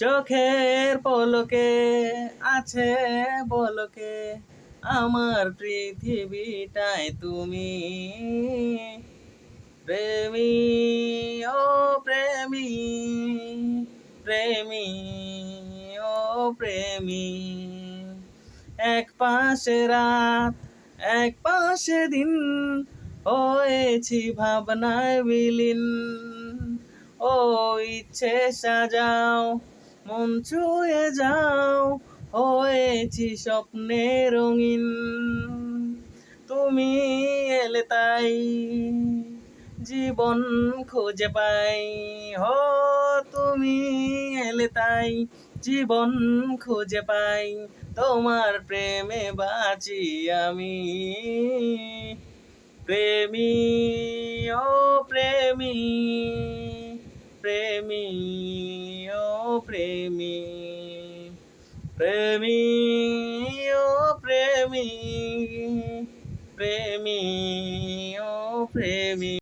চোখের পলকে আছে বলকে। আমার পৃথিবীটায় তুমি প্রেমী, ও প্রেমী প্রেমী, ও প্রেমী। এক পাশে রাত, এক পাশে দিন, হয়েছি ভাবনায় বিলীন। ও ইচ্ছে সাজাও মন ছুঁয়ে যাও, হয়েছি স্বপ্নে রঙিন। তুমি এলে তাই জীবন খুঁজে পাই। হো, তুমি এলে তাই জীবন খুঁজে পাই। তোমার প্রেমে বাঁচি আমি। প্রেমী, ও প্রেমী প্রেমী। প্রেমী প্রেমী ও প্রেমী প্রেমী ও প্রেমী।